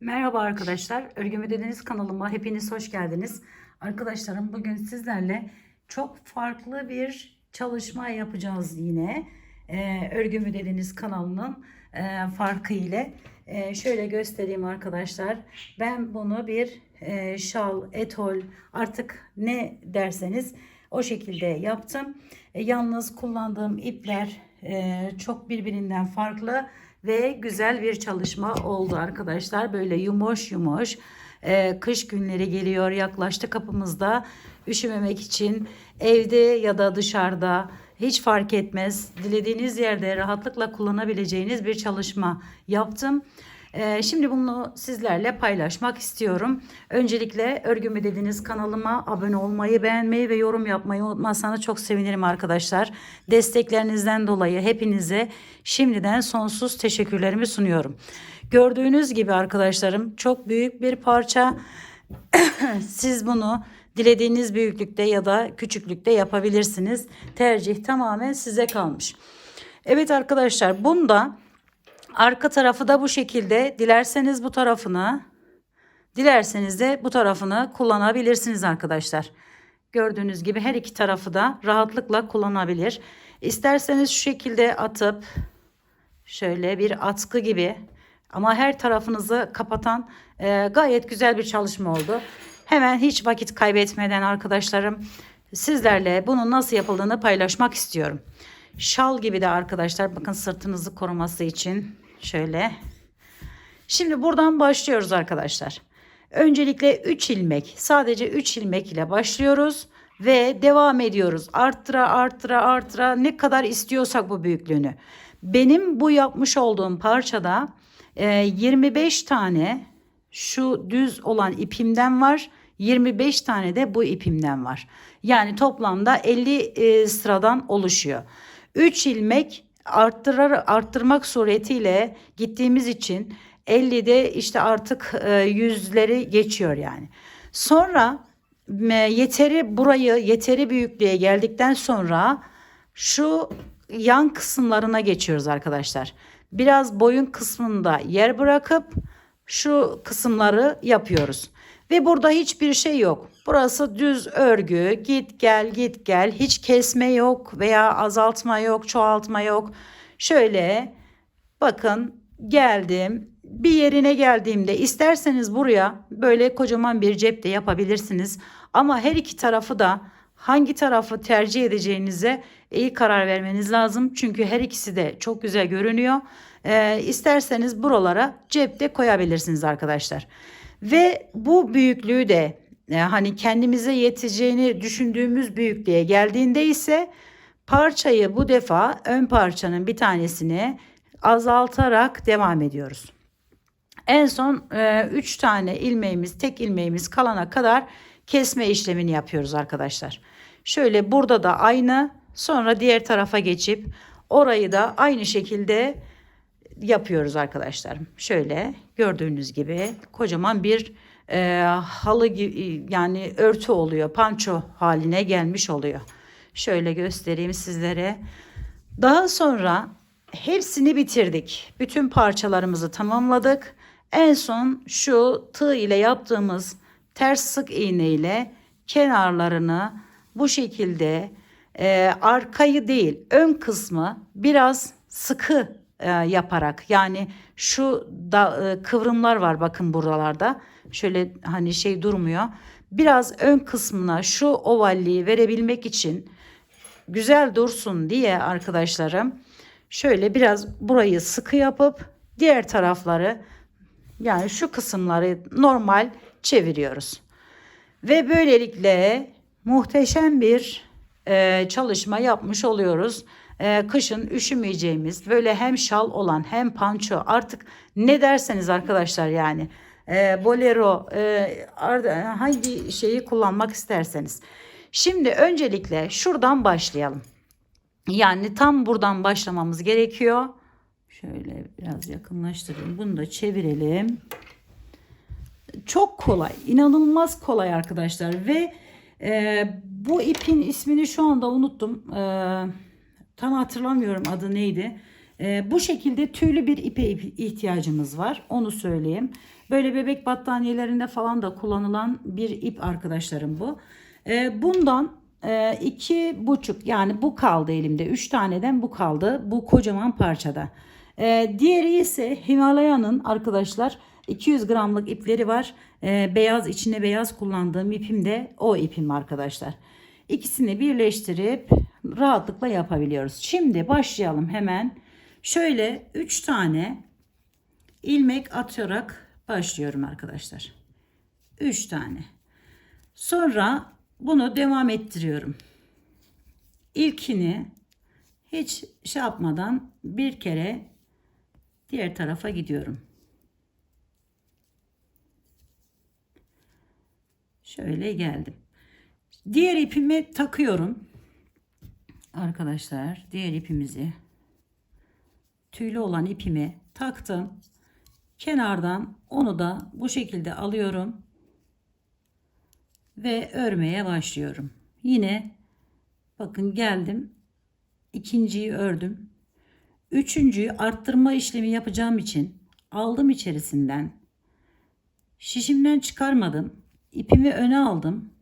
Merhaba arkadaşlar. Örgümü Dediniz kanalıma hepiniz hoş geldiniz. Arkadaşlarım bugün sizlerle çok farklı bir çalışma yapacağız yine. Ee, Örgümü Dediniz kanalının e, farkı ile. Ee, şöyle göstereyim arkadaşlar. Ben bunu bir e, şal, etol artık ne derseniz o şekilde yaptım. E, yalnız kullandığım ipler e, çok birbirinden farklı ve güzel bir çalışma oldu arkadaşlar. Böyle yumuş yumuş. Ee, kış günleri geliyor yaklaştı kapımızda. Üşümemek için evde ya da dışarıda hiç fark etmez. Dilediğiniz yerde rahatlıkla kullanabileceğiniz bir çalışma yaptım. Ee, şimdi bunu sizlerle paylaşmak istiyorum. Öncelikle Örgümü Dediniz kanalıma abone olmayı, beğenmeyi ve yorum yapmayı unutmazsanız çok sevinirim arkadaşlar. Desteklerinizden dolayı hepinize şimdiden sonsuz teşekkürlerimi sunuyorum. Gördüğünüz gibi arkadaşlarım çok büyük bir parça. Siz bunu dilediğiniz büyüklükte ya da küçüklükte yapabilirsiniz. Tercih tamamen size kalmış. Evet arkadaşlar bunda Arka tarafı da bu şekilde. Dilerseniz bu tarafını, dilerseniz de bu tarafını kullanabilirsiniz arkadaşlar. Gördüğünüz gibi her iki tarafı da rahatlıkla kullanabilir. İsterseniz şu şekilde atıp şöyle bir atkı gibi ama her tarafınızı kapatan e, gayet güzel bir çalışma oldu. Hemen hiç vakit kaybetmeden arkadaşlarım sizlerle bunun nasıl yapıldığını paylaşmak istiyorum. Şal gibi de arkadaşlar bakın sırtınızı koruması için şöyle. Şimdi buradan başlıyoruz arkadaşlar. Öncelikle 3 ilmek sadece 3 ilmek ile başlıyoruz ve devam ediyoruz. Arttıra arttıra arttıra ne kadar istiyorsak bu büyüklüğünü. Benim bu yapmış olduğum parçada e, 25 tane şu düz olan ipimden var. 25 tane de bu ipimden var. Yani toplamda 50 e, sıradan oluşuyor. 3 ilmek arttırar arttırmak suretiyle gittiğimiz için 50'de işte artık e, yüzleri geçiyor yani. Sonra yeteri burayı yeteri büyüklüğe geldikten sonra şu yan kısımlarına geçiyoruz arkadaşlar. Biraz boyun kısmında yer bırakıp şu kısımları yapıyoruz. Ve burada hiçbir şey yok. Burası düz örgü. Git gel git gel. Hiç kesme yok veya azaltma yok, çoğaltma yok. Şöyle bakın geldim. Bir yerine geldiğimde isterseniz buraya böyle kocaman bir cep de yapabilirsiniz. Ama her iki tarafı da hangi tarafı tercih edeceğinize iyi karar vermeniz lazım. Çünkü her ikisi de çok güzel görünüyor. Ee, isterseniz buralara cep de koyabilirsiniz arkadaşlar. Ve bu büyüklüğü de e, hani kendimize yeteceğini düşündüğümüz büyüklüğe geldiğinde ise parçayı bu defa ön parçanın bir tanesini azaltarak devam ediyoruz. En son 3 e, tane ilmeğimiz tek ilmeğimiz kalana kadar kesme işlemini yapıyoruz arkadaşlar. Şöyle burada da aynı sonra diğer tarafa geçip orayı da aynı şekilde yapıyoruz arkadaşlar. Şöyle gördüğünüz gibi kocaman bir e, halı gibi yani örtü oluyor. Panço haline gelmiş oluyor. Şöyle göstereyim sizlere. Daha sonra hepsini bitirdik. Bütün parçalarımızı tamamladık. En son şu tığ ile yaptığımız ters sık iğne ile kenarlarını bu şekilde e, arkayı değil ön kısmı biraz sıkı e, yaparak. Yani şu da e, kıvrımlar var bakın buralarda. Şöyle hani şey durmuyor. Biraz ön kısmına şu ovalliği verebilmek için güzel dursun diye arkadaşlarım şöyle biraz burayı sıkı yapıp diğer tarafları yani şu kısımları normal çeviriyoruz. Ve böylelikle muhteşem bir e, çalışma yapmış oluyoruz e, kışın üşümeyeceğimiz böyle hem şal olan hem panço artık ne derseniz arkadaşlar yani e, bolero e, hangi şeyi kullanmak isterseniz. Şimdi öncelikle şuradan başlayalım. Yani tam buradan başlamamız gerekiyor. Şöyle biraz yakınlaştırayım. Bunu da çevirelim. Çok kolay. inanılmaz kolay arkadaşlar. Ve e, bu ipin ismini şu anda unuttum. Eee tam hatırlamıyorum adı neydi. Ee, bu şekilde tüylü bir ipe ip- ihtiyacımız var. Onu söyleyeyim. Böyle bebek battaniyelerinde falan da kullanılan bir ip arkadaşlarım bu. Ee, bundan e, iki buçuk yani bu kaldı elimde. Üç taneden bu kaldı. Bu kocaman parçada. Ee, diğeri ise Himalaya'nın arkadaşlar 200 gramlık ipleri var. Ee, beyaz içine beyaz kullandığım ipim de o ipim arkadaşlar. İkisini birleştirip rahatlıkla yapabiliyoruz. Şimdi başlayalım hemen. Şöyle 3 tane ilmek atarak başlıyorum arkadaşlar. 3 tane. Sonra bunu devam ettiriyorum. İlkini hiç şey yapmadan bir kere diğer tarafa gidiyorum. Şöyle geldim. Diğer ipimi takıyorum. Arkadaşlar diğer ipimizi tüylü olan ipimi taktım. Kenardan onu da bu şekilde alıyorum ve örmeye başlıyorum. Yine bakın geldim. ikinciyi ördüm. Üçüncüyü arttırma işlemi yapacağım için aldım içerisinden. Şişimden çıkarmadım. İpimi öne aldım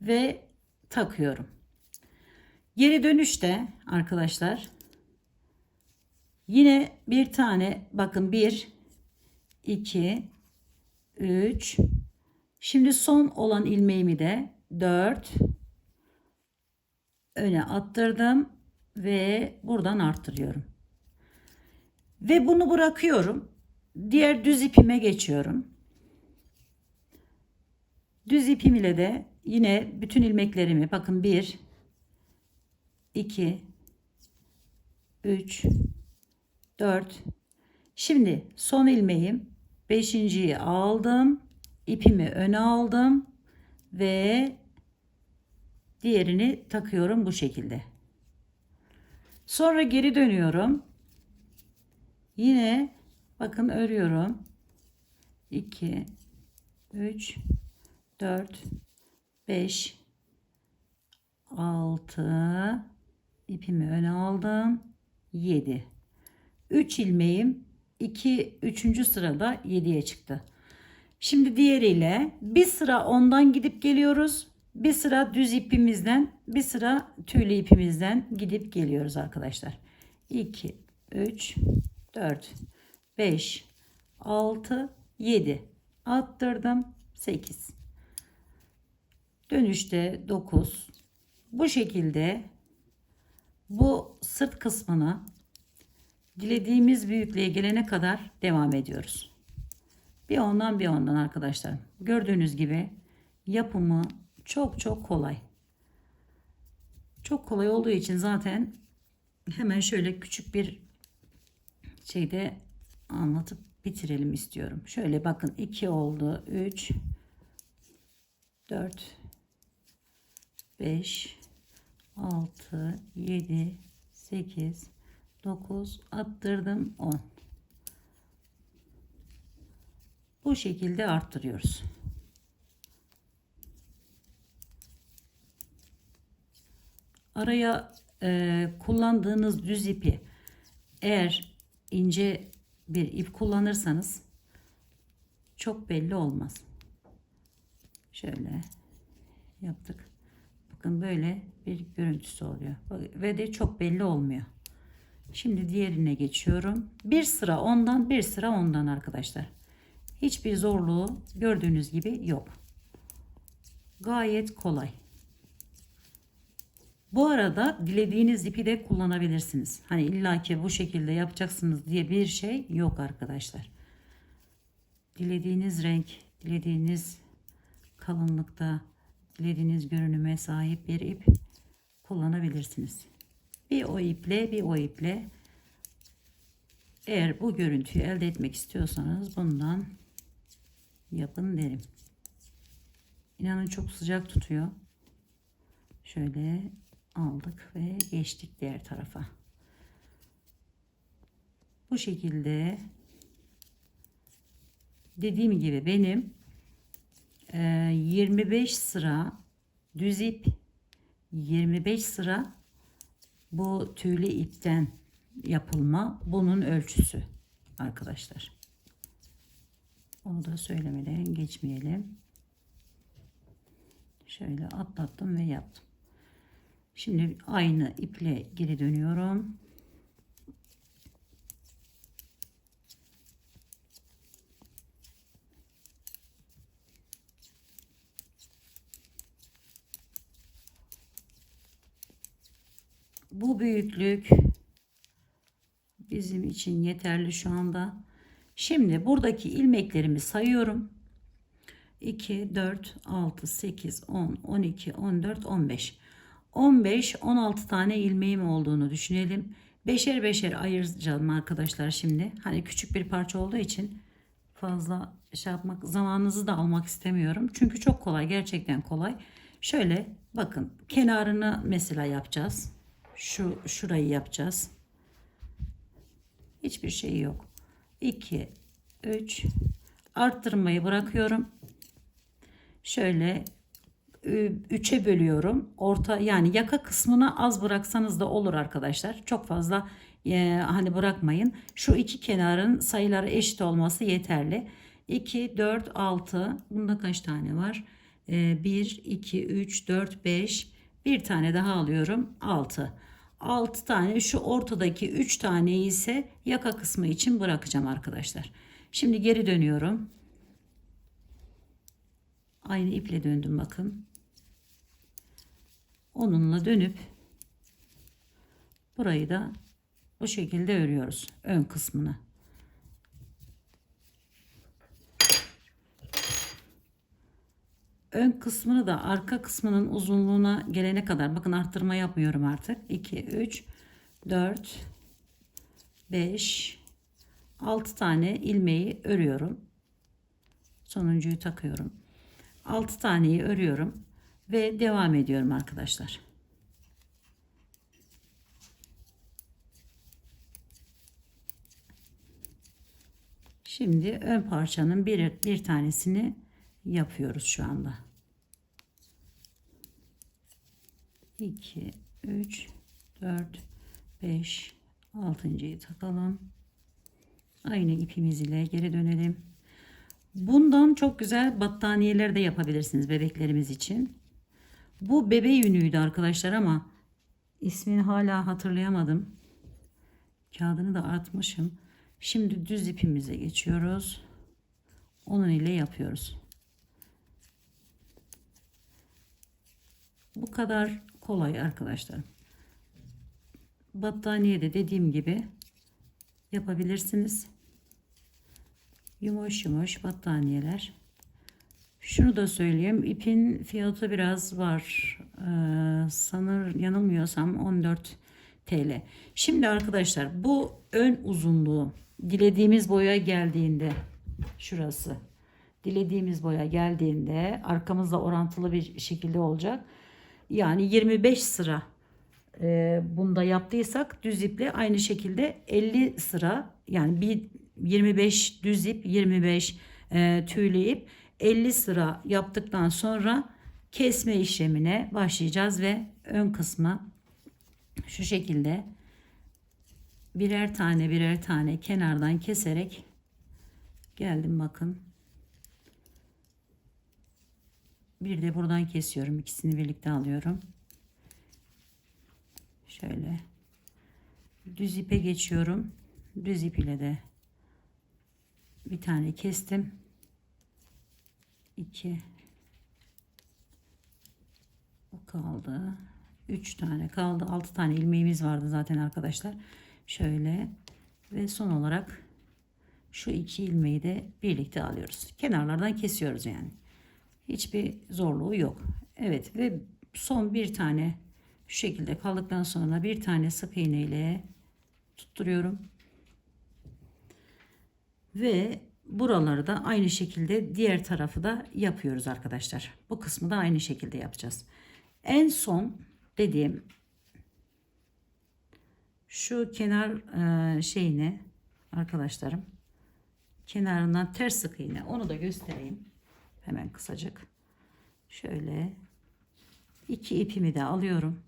ve takıyorum. Geri dönüşte arkadaşlar yine bir tane bakın 1 2 3 Şimdi son olan ilmeğimi de 4 öne attırdım ve buradan arttırıyorum. Ve bunu bırakıyorum. Diğer düz ipime geçiyorum. Düz ipim ile de yine bütün ilmeklerimi bakın 1 2 3 4 Şimdi son ilmeğim 5.yi aldım. ipimi öne aldım ve diğerini takıyorum bu şekilde. Sonra geri dönüyorum. Yine bakın örüyorum. 2 3 4 5 6 ipimi öne aldım. 7 3 ilmeğim 2 3. sırada 7'ye çıktı. Şimdi diğeriyle bir sıra ondan gidip geliyoruz. Bir sıra düz ipimizden, bir sıra tüylü ipimizden gidip geliyoruz arkadaşlar. 2 3 4 5 6 7 attırdım 8 dönüşte 9 bu şekilde bu sırt kısmını dilediğimiz büyüklüğe gelene kadar devam ediyoruz. Bir ondan bir ondan arkadaşlar. Gördüğünüz gibi yapımı çok çok kolay. Çok kolay olduğu için zaten hemen şöyle küçük bir şeyde anlatıp bitirelim istiyorum. Şöyle bakın 2 oldu. 3 4 5 6 7 8 9 attırdım 10 bu şekilde arttırıyoruz. Araya e, kullandığınız düz ipi eğer ince bir ip kullanırsanız çok belli olmaz. Şöyle yaptık bakın böyle bir görüntüsü oluyor ve de çok belli olmuyor Şimdi diğerine geçiyorum. Bir sıra ondan bir sıra ondan arkadaşlar. Hiçbir zorluğu gördüğünüz gibi yok. Gayet kolay. Bu arada dilediğiniz ipi de kullanabilirsiniz. Hani illaki bu şekilde yapacaksınız diye bir şey yok arkadaşlar. Dilediğiniz renk, dilediğiniz kalınlıkta, dilediğiniz görünüme sahip bir ip kullanabilirsiniz. Bir o iple bir o iple eğer bu görüntüyü elde etmek istiyorsanız bundan yapın derim. İnanın çok sıcak tutuyor. Şöyle aldık ve geçtik diğer tarafa. Bu şekilde dediğim gibi benim 25 sıra düz ip 25 sıra bu tüylü ipten yapılma bunun ölçüsü arkadaşlar. Onu da söylemeden geçmeyelim. Şöyle atlattım ve yaptım. Şimdi aynı iple geri dönüyorum. Bu büyüklük bizim için yeterli şu anda. Şimdi buradaki ilmeklerimi sayıyorum. 2, 4, 6, 8, 10, 12, 14, 15. 15, 16 tane ilmeğim olduğunu düşünelim. Beşer beşer ayıracağım arkadaşlar şimdi. Hani küçük bir parça olduğu için fazla şey yapmak zamanınızı da almak istemiyorum. Çünkü çok kolay gerçekten kolay. Şöyle bakın kenarını mesela yapacağız. Şu şurayı yapacağız. Hiçbir şey yok. 2 3 arttırmayı bırakıyorum. Şöyle 3'e bölüyorum. Orta yani yaka kısmını az bıraksanız da olur arkadaşlar. Çok fazla e, hani bırakmayın. Şu iki kenarın sayıları eşit olması yeterli. 2, 4, 6. Bunda kaç tane var? E, 1, 2, 3, 4, 5. Bir tane daha alıyorum. 6. 6 tane şu ortadaki 3 taneyi ise yaka kısmı için bırakacağım arkadaşlar. Şimdi geri dönüyorum. Aynı iple döndüm bakın. Onunla dönüp burayı da bu şekilde örüyoruz. Ön kısmını. Ön kısmını da arka kısmının uzunluğuna gelene kadar bakın arttırma yapmıyorum artık. 2, 3, 4, 5, 6 tane ilmeği örüyorum. Sonuncuyu takıyorum. 6 taneyi örüyorum ve devam ediyorum arkadaşlar. Şimdi ön parçanın bir, bir tanesini yapıyoruz şu anda. 2 3 4 5 altıncıyı takalım. Aynı ipimiz ile geri dönelim. Bundan çok güzel battaniyeler de yapabilirsiniz bebeklerimiz için. Bu bebe yünüydü arkadaşlar ama ismini hala hatırlayamadım. Kağıdını da atmışım. Şimdi düz ipimize geçiyoruz. Onun ile yapıyoruz. Bu kadar kolay arkadaşlar. Battaniye de dediğim gibi yapabilirsiniz. Yumuş yumuş battaniyeler. Şunu da söyleyeyim. ipin fiyatı biraz var. Ee, sanır yanılmıyorsam 14 TL. Şimdi arkadaşlar bu ön uzunluğu dilediğimiz boya geldiğinde şurası dilediğimiz boya geldiğinde arkamızda orantılı bir şekilde olacak. Yani 25 sıra e, bunda yaptıysak düz iple aynı şekilde 50 sıra yani bir 25 düz ip 25 e, tüylü ip 50 sıra yaptıktan sonra kesme işlemine başlayacağız ve ön kısmı şu şekilde birer tane birer tane kenardan keserek geldim bakın. Bir de buradan kesiyorum. ikisini birlikte alıyorum. Şöyle düz ipe geçiyorum. Düz ip ile de bir tane kestim. 2 bu kaldı. 3 tane kaldı. 6 tane ilmeğimiz vardı zaten arkadaşlar. Şöyle ve son olarak şu iki ilmeği de birlikte alıyoruz. Kenarlardan kesiyoruz yani. Hiçbir zorluğu yok. Evet ve son bir tane şu şekilde kaldıktan sonra bir tane sık iğne ile tutturuyorum. Ve buraları da aynı şekilde diğer tarafı da yapıyoruz arkadaşlar. Bu kısmı da aynı şekilde yapacağız. En son dediğim şu kenar e, şeyini arkadaşlarım kenarından ters sık iğne onu da göstereyim. Hemen kısacık. Şöyle iki ipimi de alıyorum.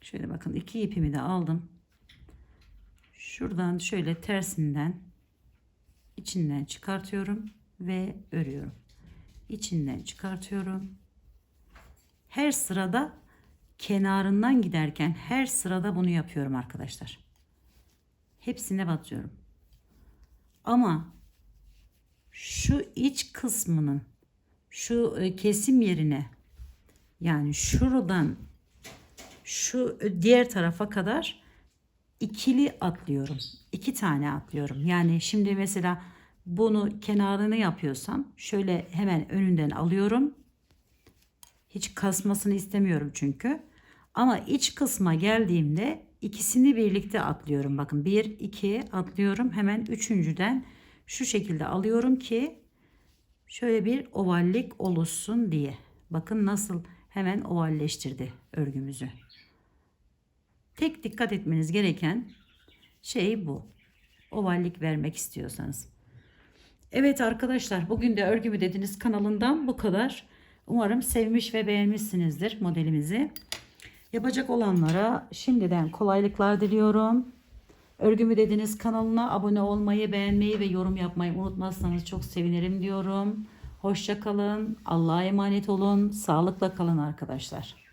Şöyle bakın iki ipimi de aldım. Şuradan şöyle tersinden içinden çıkartıyorum ve örüyorum. İçinden çıkartıyorum. Her sırada kenarından giderken her sırada bunu yapıyorum arkadaşlar. Hepsine batıyorum. Ama şu iç kısmının şu e, kesim yerine yani şuradan şu diğer tarafa kadar ikili atlıyorum. İki tane atlıyorum. Yani şimdi mesela bunu kenarını yapıyorsam şöyle hemen önünden alıyorum. Hiç kasmasını istemiyorum çünkü. Ama iç kısma geldiğimde ikisini birlikte atlıyorum. Bakın 1 2 atlıyorum. Hemen üçüncüden şu şekilde alıyorum ki şöyle bir ovallik oluşsun diye. Bakın nasıl hemen ovalleştirdi örgümüzü. Tek dikkat etmeniz gereken şey bu. Ovallik vermek istiyorsanız. Evet arkadaşlar bugün de örgümü dediniz kanalından bu kadar. Umarım sevmiş ve beğenmişsinizdir modelimizi. Yapacak olanlara şimdiden kolaylıklar diliyorum. Örgümü dediniz kanalına abone olmayı, beğenmeyi ve yorum yapmayı unutmazsanız çok sevinirim diyorum. Hoşça kalın. Allah'a emanet olun. Sağlıkla kalın arkadaşlar.